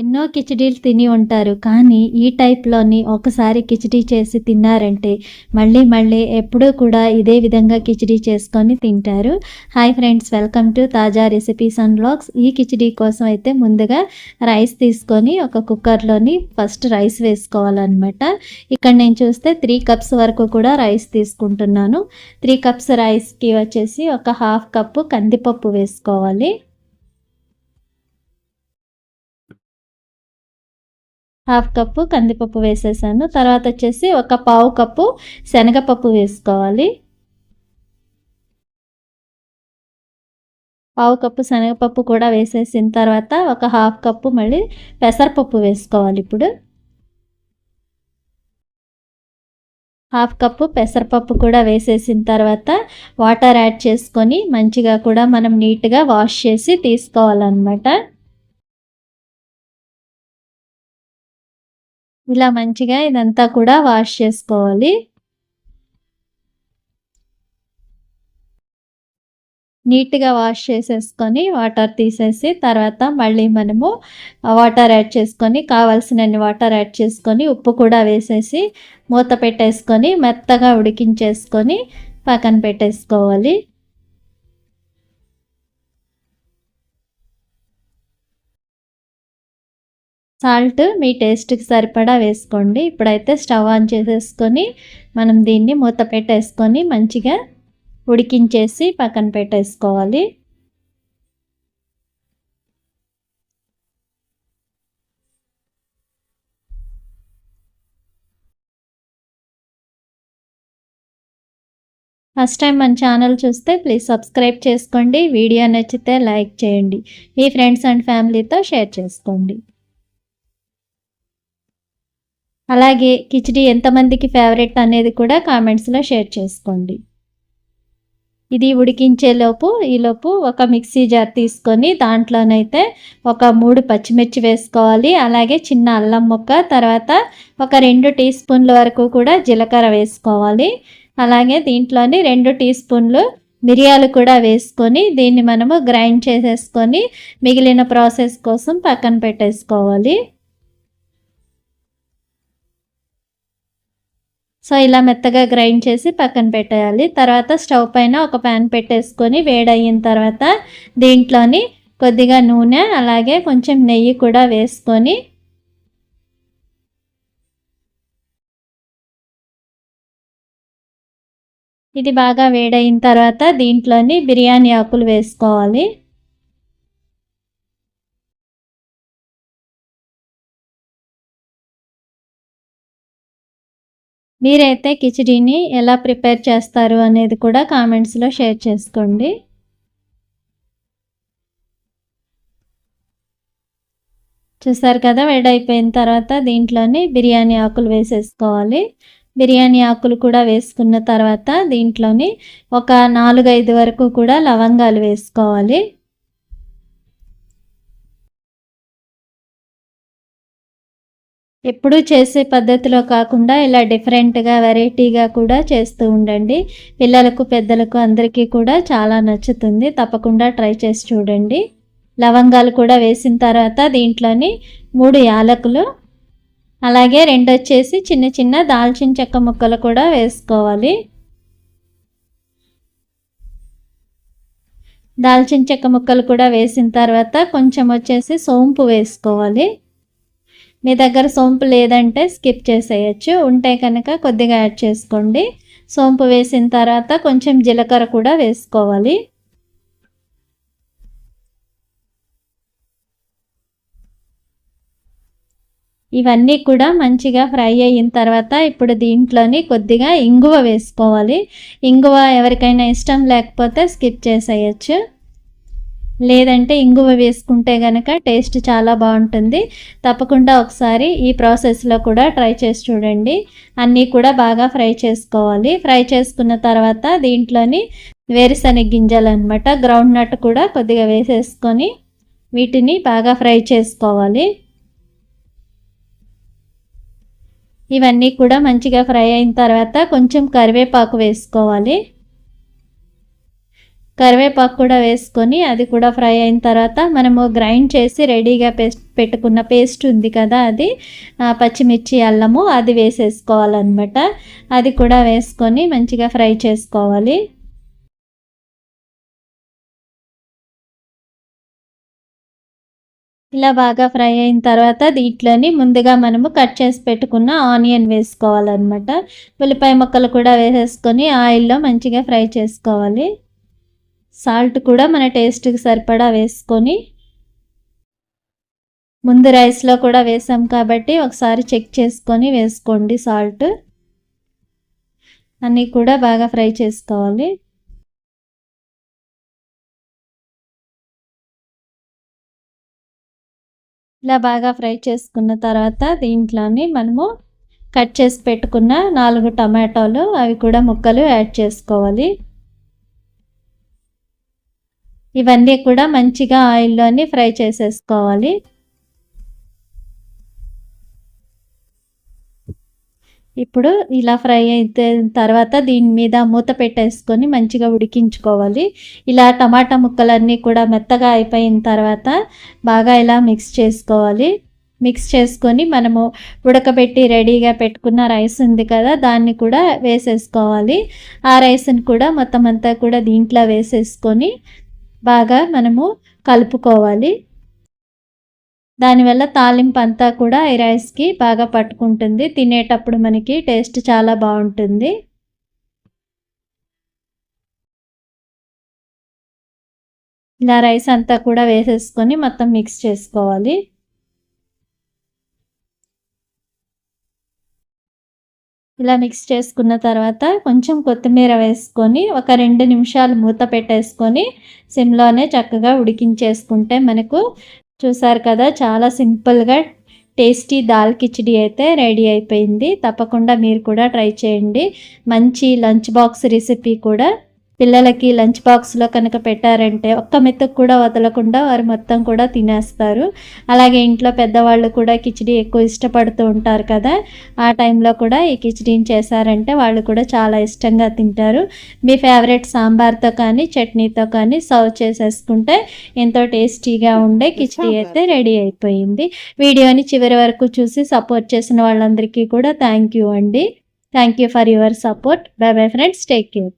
ఎన్నో కిచిడీలు తిని ఉంటారు. కానీ ఈ టైప్లోని ఒకసారి కిచిడీ చేసి తిన్నారంటే మళ్ళీ మళ్ళీ ఎప్పుడూ కూడా ఇదే విధంగా కిచిడీ చేసుకొని తింటారు. Hi friends welcome to Taaza recipes and blogs ఈ కిచడీ కోసం అయితే ముందుగా రైస్ తీసుకొని ఒక కుక్కర్లోని ఫస్ట్ రైస్ వేసుకోవాలన్నమాట. ఇక్కడ నేను చూస్తే త్రీ కప్స్ వరకు కూడా రైస్ తీసుకుంటున్నాను. త్రీ కప్స్ రైస్కి వచ్చేసి ఒక హాఫ్ కప్పు కందిపప్పు వేసుకోవాలి. హాఫ్ కప్పు కందిపప్పు వేసేసాను. తర్వాత వచ్చేసి ఒక పావు కప్పు శనగపప్పు వేసుకోవాలి. పావు కప్పు శనగపప్పు కూడా వేసేసిన తర్వాత ఒక హాఫ్ కప్పు మళ్ళీ పెసరపప్పు వేసుకోవాలి ఇప్పుడు. హాఫ్ కప్పు పెసరపప్పు కూడా వేసేసిన తర్వాత వాటర్ యాడ్ చేసుకొని మంచిగా కూడా మనం నీట్గా వాష్ చేసి తీసుకోవాలన్నమాట. ఇలా మంచిగా ఇదంతా కూడా వాష్ చేసుకోవాలి. నీట్గా వాష్ చేసేసుకొని వాటర్ తీసేసి తర్వాత మళ్ళీ మనము వాటర్ యాడ్ చేసుకొని కావాల్సినన్ని వాటర్ యాడ్ చేసుకొని ఉప్పు కూడా వేసేసి మూత పెట్టేసుకొని మెత్తగా ఉడికించేసుకొని పక్కన పెట్టేసుకోవాలి. సాల్ట్ మీ టేస్ట్కి సరిపడా వేసుకోండి. ఇప్పుడైతే స్టవ్ ఆన్ చేసేసుకొని మనం దీన్ని మూత పెట్టేసుకొని మంచిగా ఉడికించేసి పక్కన పెట్టేసుకోవాలి. ఫస్ట్ టైం మన ఛానల్ చూస్తే ప్లీజ్ సబ్స్క్రైబ్ చేసుకోండి. వీడియో నచ్చితే లైక్ చేయండి. మీ ఫ్రెండ్స్ అండ్ ఫ్యామిలీతో షేర్ చేసుకోండి. అలాగే కిచిడి ఎంతమందికి ఫేవరెట్ అనేది కూడా కామెంట్స్లో షేర్ చేసుకోండి. ఇది ఉడికించేలోపు ఈలోపు ఒక మిక్సీ జార్ తీసుకొని దాంట్లోనైతే ఒక మూడు పచ్చిమిర్చి వేసుకోవాలి. అలాగే చిన్న అల్లం ముక్క తర్వాత ఒక రెండు టీ స్పూన్ల వరకు కూడా జీలకర్ర వేసుకోవాలి. అలాగే దీంట్లోని రెండు టీ స్పూన్లు మిరియాలు కూడా వేసుకొని దీన్ని మనము గ్రైండ్ చేసేసుకొని మిగిలిన ప్రాసెస్ కోసం పక్కన పెట్టేసుకోవాలి. సో ఇలా మెత్తగా గ్రైండ్ చేసి పక్కన పెట్టేయాలి. తర్వాత స్టవ్ పైన ఒక ప్యాన్ పెట్టేసుకొని వేడయిన తర్వాత దీంట్లోని కొద్దిగా నూనె అలాగే కొంచెం నెయ్యి కూడా వేసుకొని ఇది బాగా వేడయిన తర్వాత దీంట్లోని బిర్యానీ ఆకులు వేసుకోవాలి. మీరైతే కిచిడీని ఎలా ప్రిపేర్ చేస్తారు అనేది కూడా కామెంట్స్లో షేర్ చేసుకోండి. చూసారు కదా వేడైపోయిన తర్వాత దీంట్లోని బిర్యానీ ఆకులు వేసేసుకోవాలి. బిర్యానీ ఆకులు కూడా వేసుకున్న తర్వాత దీంట్లోని ఒక నాలుగైదు వరకు కూడా లవంగాలు వేసుకోవాలి. ఎప్పుడూ చేసే పద్ధతిలో కాకుండా ఇలా డిఫరెంట్గా వెరైటీగా కూడా చేస్తూ ఉండండి. పిల్లలకు పెద్దలకు అందరికీ కూడా చాలా నచ్చుతుంది. తప్పకుండా ట్రై చేసి చూడండి. లవంగాలు కూడా వేసిన తర్వాత దీంట్లోని మూడు యాలకులు అలాగే రెండు వచ్చేసి చిన్న చిన్న దాల్చిన చెక్క ముక్కలు కూడా వేసుకోవాలి. దాల్చిన చెక్క ముక్కలు కూడా వేసిన తర్వాత కొంచెం వచ్చేసి సోంపు వేసుకోవాలి. మీ దగ్గర సోంపు లేదంటే స్కిప్ చేసేయచ్చు. ఉంటే కనుక కొద్దిగా యాడ్ చేసుకోండి. సోంపు వేసిన తర్వాత కొంచెం జీలకర్ర కూడా వేసుకోవాలి. ఇవన్నీ కూడా మంచిగా ఫ్రై అయిన తర్వాత ఇప్పుడు దీంట్లోని కొద్దిగా ఇంగువ వేసుకోవాలి. ఇంగువ ఎవరికైనా ఇష్టం లేకపోతే స్కిప్ చేసేయచ్చు. లేదంటే ఇంగువ వేసుకుంటే కనుక టేస్ట్ చాలా బాగుంటుంది. తప్పకుండా ఒకసారి ఈ ప్రాసెస్లో కూడా ట్రై చేసి చూడండి. అన్నీ కూడా బాగా ఫ్రై చేసుకోవాలి. ఫ్రై చేసుకున్న తర్వాత దీంట్లోని వేరుశనగ గింజలు అనమాట గ్రౌండ్ నట్ కూడా కొద్దిగా వేసేసుకొని వీటిని బాగా ఫ్రై చేసుకోవాలి. ఇవన్నీ కూడా మంచిగా ఫ్రై అయిన తర్వాత కొంచెం కరివేపాకు వేసుకోవాలి. కరివేపాకు కూడా వేసుకొని అది కూడా ఫ్రై అయిన తర్వాత మనము గ్రైండ్ చేసి రెడీగా పేస్ట్ పెట్టుకున్న పేస్ట్ ఉంది కదా అది పచ్చిమిర్చి అల్లము అది వేసేసుకోవాలన్నమాట. అది కూడా వేసుకొని మంచిగా ఫ్రై చేసుకోవాలి. ఇలా బాగా ఫ్రై అయిన తర్వాత దీంట్లోని ముందుగా మనము కట్ చేసి పెట్టుకున్న ఆనియన్ వేసుకోవాలన్నమాట. ఉల్లిపాయ ముక్కలు కూడా వేసేసుకొని ఆయిల్లో మంచిగా ఫ్రై చేసుకోవాలి. సాల్ట్ కూడా మన టేస్ట్కి సరిపడా వేసుకొని ముందు రైస్లో కూడా వేసాం కాబట్టి ఒకసారి చెక్ చేసుకొని వేసుకోండి సాల్ట్. అన్నీ కూడా బాగా ఫ్రై చేసుకోవాలి. ఇలా బాగా ఫ్రై చేసుకున్న తర్వాత దీంట్లోని మనము కట్ చేసి పెట్టుకున్న నాలుగు టమాటాలు అవి కూడా ముక్కలు యాడ్ చేసుకోవాలి. ఇవన్నీ కూడా మంచిగా ఆయిల్లోని ఫ్రై చేసేసుకోవాలి. ఇప్పుడు ఇలా ఫ్రై అయితే తర్వాత దీని మీద మూత పెట్టేసుకొని మంచిగా ఉడికించుకోవాలి. ఇలా టమాటా ముక్కలన్నీ కూడా మెత్తగా అయిపోయిన తర్వాత బాగా ఇలా మిక్స్ చేసుకోవాలి. మిక్స్ చేసుకొని మనము ఉడకబెట్టి రెడీగా పెట్టుకున్న రైస్ ఉంది కదా దాన్ని కూడా వేసేసుకోవాలి. ఆ రైస్ని కూడా మొత్తం అంతా కూడా దీంట్లో వేసేసుకొని బాగా మనము కలుపుకోవాలి. దానివల్ల తాలింపు అంతా కూడా ఈ రైస్కి బాగా పట్టుకుంటుంది. తినేటప్పుడు మనకి టేస్ట్ చాలా బాగుంటుంది. ఇలా రైస్ అంతా కూడా వేసేసుకొని మొత్తం మిక్స్ చేసుకోవాలి. ఇలా మిక్స్ చేసుకున్న తర్వాత కొంచెం కొత్తిమీర వేసుకొని ఒక రెండు నిమిషాలు మూత పెట్టేసుకొని సిమ్లోనే చక్కగా ఉడికించేసుకుంటే మనకు చూసారు కదా చాలా సింపుల్గా టేస్టీ దాల్ కిచిడి అయితే రెడీ అయిపోయింది. తప్పకుండా మీరు కూడా ట్రై చేయండి. మంచి లంచ్ బాక్స్ రెసిపీ కూడా పిల్లలకి లంచ్ బాక్స్లో కనుక పెట్టారంటే ఒక్క మెత్తకు కూడా వదలకుండా వారు మొత్తం కూడా తినేస్తారు. అలాగే ఇంట్లో పెద్దవాళ్ళు కూడా కిచిడి ఎక్కువ ఇష్టపడుతూ ఉంటారు కదా ఆ టైంలో కూడా ఈ కిచిడీని చేశారంటే వాళ్ళు కూడా చాలా ఇష్టంగా తింటారు. మీ ఫేవరెట్ సాంబార్తో కానీ చట్నీతో కానీ సర్వ్ చేసేసుకుంటే ఎంతో టేస్టీగా ఉండే కిచిడి అయితే రెడీ అయిపోయింది. వీడియోని చివరి వరకు చూసి సపోర్ట్ చేసిన వాళ్ళందరికీ కూడా థ్యాంక్ యూ అండి. Thank you for your support. Bye bye friends. Take care.